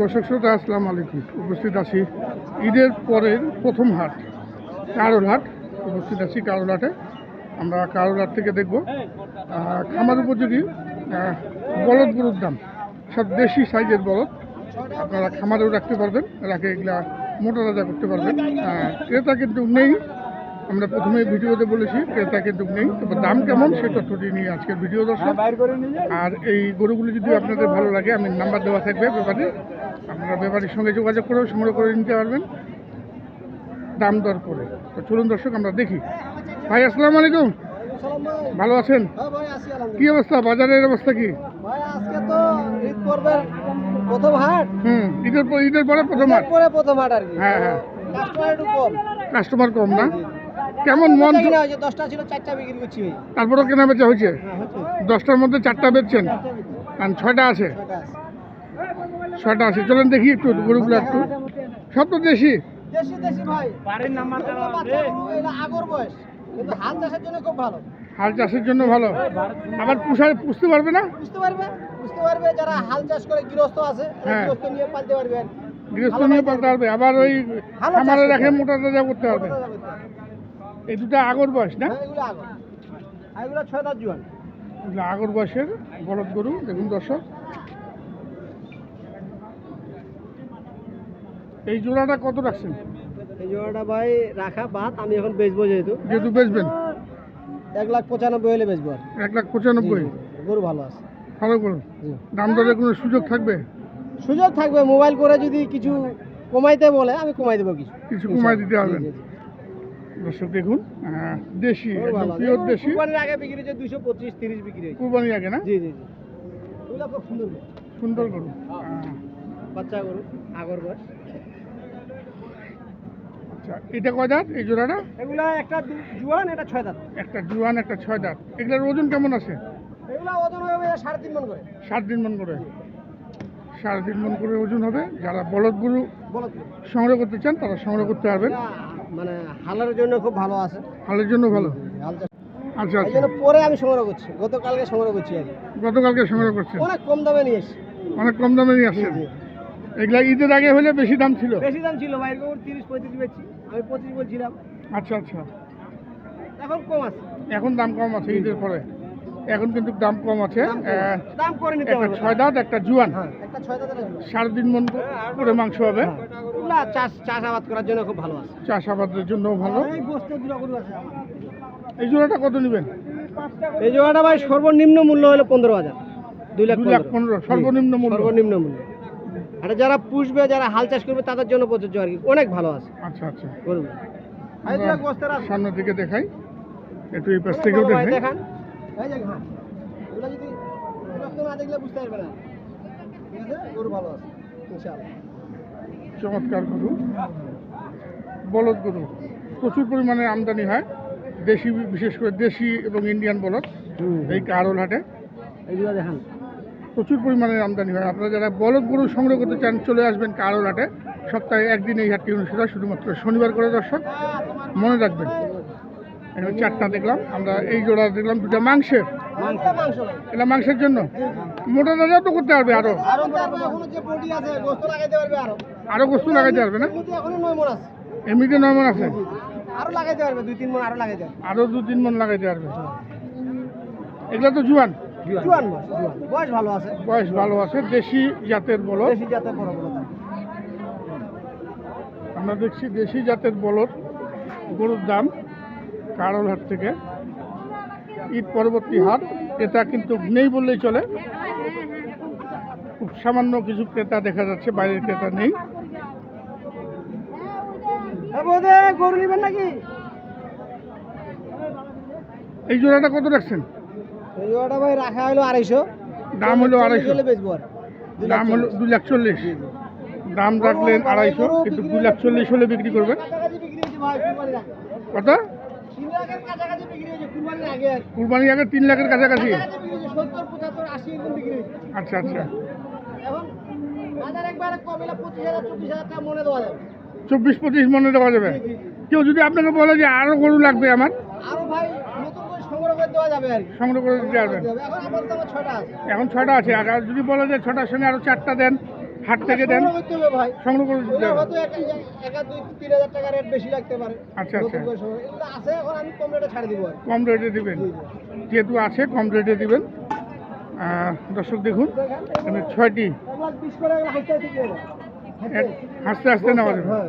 দর্শক শ্রোতা, আসসালাম আলাইকুম। উপস্থিত আছি ঈদের পরের প্রথম হাট, কারোর হাট। উপস্থিত আছি কারোর হাটে। আমরা কারোর হাট থেকে দেখব খামার উপযোগী বলদ গরুর দাম। সব দেশি সাইজের বলদ, আপনারা খামারেও রাখতে পারবেন, রাখে এগুলা মোটা রাজা করতে পারবেন। ক্রেতা কিন্তু নেই আমরা প্রথমে ভিডিওতে বলেছি ক্রেতা কিন্তু নেই। তবে দাম কেমন সেই তথ্যটি নিয়ে আজকের ভিডিও দর্শক। আর এই গরুগুলো যদি আপনাদের ভালো লাগে আমি নাম্বার দেওয়া থাকবে ব্যাপারে। আপনারা ব্যাপারীর সঙ্গে যোগাযোগ করেও সংগ্রহ করে নিতে পারবেন। দাম দর করে। তো চলুন দর্শক আমরা দেখি। ভাই আসসালামু আলাইকুম। ভালো আছেন? হ্যাঁ কি অবস্থা? বাজারের অবস্থা কি? ভাই আজকে তো ঈদ পর্বের প্রথম হাট। হুম ঈদের পর ঈদের পরে প্রথম হাট। প্রথম হাট আর কি। হ্যাঁ, হ্যাঁ। কাস্টমার কম। কাস্টমার কম না? কেমন মন দশটা ছিল চারটা বিক্রি করছি তারপরেও কেনা বেচা হয়েছে? হ্যাঁ হচ্ছে দশটার মধ্যে চারটা বেচছেন? আর ছয়টা আছে? ছয়টা আছে। চলেন দেখি একটু গরুগুলো একটু। সব তো দেশি? হাল চাষের জন্য ভালো। হাল চাষের জন্য ভালো। আবার পুষায় পুষতে পারবে না? পারবে পারবে। যারা হাল চাষ করে গৃহস্থ আছে হ্যাঁ। গৃহস্থ নিয়ে পালতে পারবে গৃহস্থ নিয়ে পালতে পারবে আবার ওই খামারে রাখে মোটা তাজা করতে হবে। এই দুটো আগর বয়স না? হ্যাঁ, এগুলো আগর। আর এগুলো ছয় দাঁত জোয়ান। এগুলো আগর বয়সের বলদ গরু দেখুন দর্শক। এই জোড়াটা কত রাখছেন? এই জোড়াটা ভাই রাখা বাদ আমি এখন বেচবো যেহেতু। যেহেতু বেচবেন? এক লাখ পঁচানব্বই হলে বেচবো আর। এক লাখ পঁচানব্বই। গরু ভালো আছে। ভালো গরু? দাম দরের কোনো সুযোগ থাকবে? সুযোগ থাকবে মোবাইল করে যদি কিছু কমাইতে বলে আমি কমাই দেবো কিছু। কিছু কমাই দিতে জি। দর্শক দেখুন দেশি। পিওর কুরবানির আগে বিক্রি দুশো পঁচিশ তিরিশ বিক্রি হয়েছে। কুরবানি আগে না? জি জি জি। খুব সুন্দর সুন্দর গরু বাচ্চা গরু আগর বয়স। আচ্ছা এটা কয় দাঁত? এই জোড়াটা? এগুলা একটা দু- জুয়ান এটা ছয় দাঁত। একটা জুয়ান একটা ছয় দাঁত। এগুলোর ওজন কেমন আছে? এগুলা ওজন হবে সাড়ে তিন মন করে। মন করে। সাড়ে তিন মন করে ওজন হবে। যারা বলদ গরু সংগ্রহ করতে চান তারা সংগ্রহ করতে পারবেন। মানে হালের জন্য খুব ভালো আছে। হালের জন্য ভালো? হাল চাষ। আচ্ছা এই আচ্ছা। জন্য পরে আমি সংগ্রহ করছি গতকালকে সংগ্রহ করছি আর কি। গতকালকে সংগ্রহ করছেন? অনেক কম দামে নিয়ে এসছি। অনেক কম দামে নিয়ে আসছেন? এগুলা ঈদের আগে হলে বেশি দাম ছিল? বেশি দাম ছিল ভাই এরকম তিরিশ পঁয়ত্রিশ বেচছি আমি পঁচিশ বলছিলাম। আচ্ছা আচ্ছা। এখন কম আছে। এখন দাম কম আছে ঈদের পরে? এখন কিন্তু দাম কম আছে। দাম কম আহ, আছে। দাম করে নিতে একটা হবে। ছয় দাঁত একটা জুয়ান। হ্যাঁ একটা ছয় দাঁতের। সাড়ে তিন মন করে মাংস হবে। হ্যাঁ। এগুলা চাষ চাষ আবাদ করার জন্য খুব ভালো আছে। চাষাবাদের জন্য ভালো। এই আছে এই জোড়াটা কত নেবেন? এই জোড়াটা ভাই সর্বনিম্ন মূল্য হলো পনেরো হাজার। দুই লাখ পনেরো। সর্বনিম্ন মূল্য। সর্বনিম্ন মূল্য। আর যারা পুষবে যারা হাল চাষ করবে তাদের জন্য প্রযোজ্য আর কি। অনেক ভালো আছে। আচ্ছা আচ্ছা। গরু। সামনের দিকে দেখাই। একটু এই পাশ থেকেও দেখান। হ্যাঁ। না দেখলে বুঝতে পারবে না। ঠিক আছে? গরু ভালো আছে ইনশাআল্লাহ। চমৎকার গরু বলদ গরু। প্রচুর পরিমাণে আমদানি হয় দেশি বিশেষ করে দেশি এবং ইন্ডিয়ান বলদ এই কারোল হাটে। এইগুলো দেখান। প্রচুর পরিমাণে আমদানি হয়। আপনারা যারা বলদ গরু সংগ্রহ করতে চান চলে আসবেন কারোল হাটে। সপ্তাহে একদিন এই হাটটি অনুষ্ঠিত হয় শুধুমাত্র শনিবার করে দর্শক। মনে রাখবেন এখানে চারটা দেখলাম আমরা এই জোড়া দেখলাম দুটা মাংসের। এটা মাংসের জন্য? মোটা তাজা তো করতে পারবে আরও। আরও গোস্ত লাগাইতে পারবে আরও। আরও বস্তু লাগাইতে পারবে না? এমনিতে নয় মন আছে? আরও লাগাইতে পারবে দুই তিন মন আরও লাগাইতে আরও দু তিন মন লাগাইতে পারবে। এগুলো তো জুয়ান? জুয়ান বয়স ভালো আছে। বয়স ভালো আছে দেশি জাতের বলদ। দেশি জাতের বড় বড় আমরা দেখছি দেশি জাতের বলদ। গরুর দাম কারোর হাট থেকে ঈদ পরবর্তী হাট এটা কিন্তু নেই বললেই চলে। খুব সামান্য কিছু ক্রেতা দেখা যাচ্ছে বাইরের ক্রেতা নেই। গরু নেবেন নাকি? এই জোড়াটা কত রাখছেন? এই জোড়াটা ভাই রাখা হলো আড়াইশো। দাম হলো আড়াইশো। দাম হলো দুই লাখ চল্লিশ। দাম রাখলেন আড়াইশো কিন্তু দুই লাখ চল্লিশ হলে বিক্রি করবেন। কত? কুরবানির আগে আর তিন লাখের কাছাকাছি? আচ্ছা আচ্ছা। চব্বিশ পঁচিশ মনে দেওয়া যাবে। কেউ যদি আপনাকে বলে যে আরও গরু লাগবে আমার? আরও সংগ্রহ করে আর দিতে পারবেন এখন ছটা আছে। আর আর যদি বলে যে ছটার সঙ্গে আরও চারটা দেন হাট থেকে দেন। সংগ্রহ করে দিতে হয়তো এক এক এক দুই তিন হাজার টাকা রেট বেশি লাগতে পারে। আচ্ছা, আচ্ছা। এগুলো আছে এখন আমি কম রেটে ছাড়ে দিব কম রেটে দিবেন। যেহেতু আছে কম রেটে দিবেন। দর্শক দেখুন এখানে ছয়টি। হাসতে হাসতে নেওয়া যাবে। হ্যাঁ।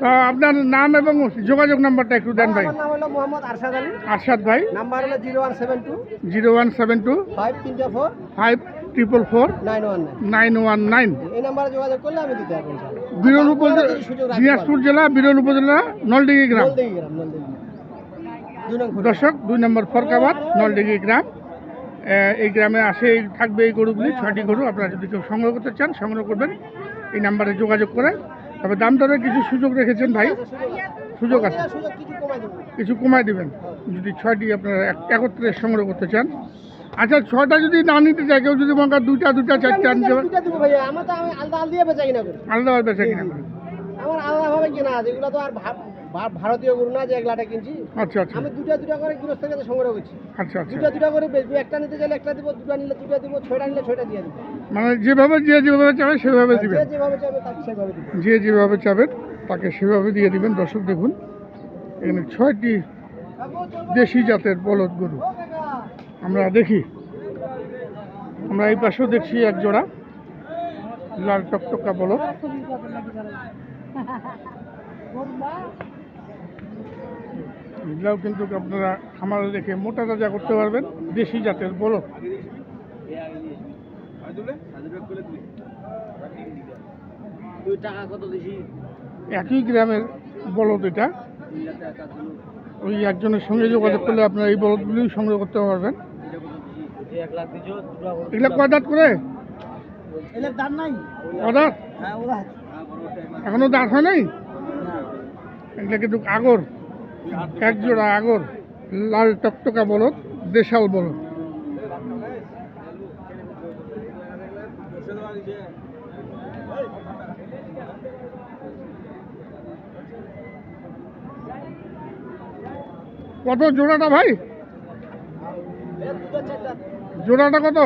তো আপনার নাম এবং যোগাযোগ নাম্বারটা একটু দেন ভাই। নাম হলো মোহাম্মদ আরশাদ আলী। আরশাদ ভাই। নাম্বার হলো zero one seven two zero one seven two five তিনটা four. Five triple four nine one nine. Biral উপজেলা দিনাজপুর জেলা বিরল উপজেলা নলডিগি গ্রাম। দর্শক দুই নম্বর ফরকাবাদ নলডিগি গ্রাম। এই গ্রামে আসে থাকবে এই গরুগুলি ছয়টি গরু। আপনারা যদি কেউ সংগ্রহ করতে চান সংগ্রহ করবেন। এই নাম্বারে যোগাযোগ করে তবে দাম দরে কিছু সুযোগ রেখেছেন ভাই। সুযোগ আছে। কিছু কমায় দিবেন। যদি ছয়টি আপনারা এক- একত্রে সংগ্রহ করতে চান আচ্ছা ছটা যদি না নিতে চায় কেউ যদি মনে দুটা দুটা চারটা আনতে পারে, দুইটা দিব ভাইয়া। আমার তো আমি আলাদা আলাদা বেচা কিনা করি। আলাদা আলাদা বেচা কিনা করে। আমার আলাদা ভাবে কেনা আছে। এগুলো তো আর ভারতীয় গরু না যে একলাটা কিনছি। আচ্ছা আচ্ছা। আমি দুটা দুটা করে গৃহস্থের কাছে সংগ্রহ করছি। আচ্ছা আচ্ছা। দুটা দুটা করে বেচবো। একটা নিতে চাইলে একটা দিব দুটা নিলে দুটা দিব ছয়টা নিলে ছয়টা দিয়ে দিব। মানে যেভাবে যে যেভাবে চাবে সেভাবে দিবেন। যে যেভাবে চাইবে তাকে সেভাবে দিব যে যেভাবে চাবেন তাকে সেভাবে দিয়ে দিবেন। দর্শক দেখুন এখানে ছয়টি দেশি জাতের বলদ গরু। আমরা দেখি। আমরা এই পাশেও দেখছি এক জোড়া। লাল টকটকা বলদ এগুলাও কিন্তু আপনারা খামারে দেখে মোটা তাজা করতে পারবেন দেশি জাতের দিছি একই গ্রামের বলদ এটা। ওই একজনের সঙ্গে যোগাযোগ করলে আপনারা এই বলদগুলি সংগ্রহ করতে পারবেন। দিছো কয় দাঁত করে? এলের দাম দাঁত? হ্যাঁ এখনও দাঁত হয় নাই? এগুলা কিন্তু আগর এক জোড়া আগর লাল টকটকা বলদ দেশাল বলদ। কত জোড়াটা ভাই? জোড়াটা কত?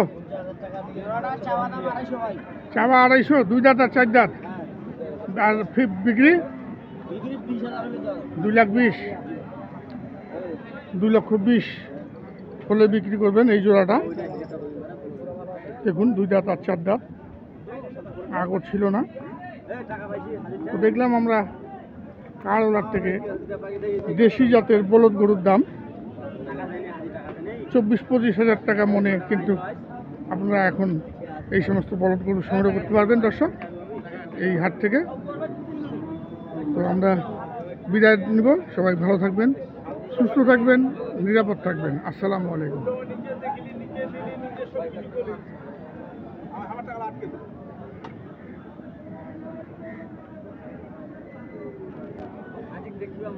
চাবা আড়াইশো, দুই দাঁত আর চার দাঁত। আর বিক্রি? দুই লাখ বিশ। দুই লক্ষ বিশ। হলে বিক্রি করবেন এই জোড়াটা। দেখুন, দুই দাঁত আর চার দাঁত। আগর ছিল না। দেখলাম আমরা কারোলার থেকে দেশি জাতের বলদ গরুর দাম চব্বিশ পঁচিশ হাজার টাকা মনে কিন্তু আপনারা এখন এই সমস্ত বলদ গরু সংগ্রহ করতে পারবেন, দর্শক, এই হাট থেকে। তো আমরা বিদায় নিব। সবাই ভালো থাকবেন, সুস্থ থাকবেন, নিরাপদ থাকবেন। আসসালামু আলাইকুম। দেখলাম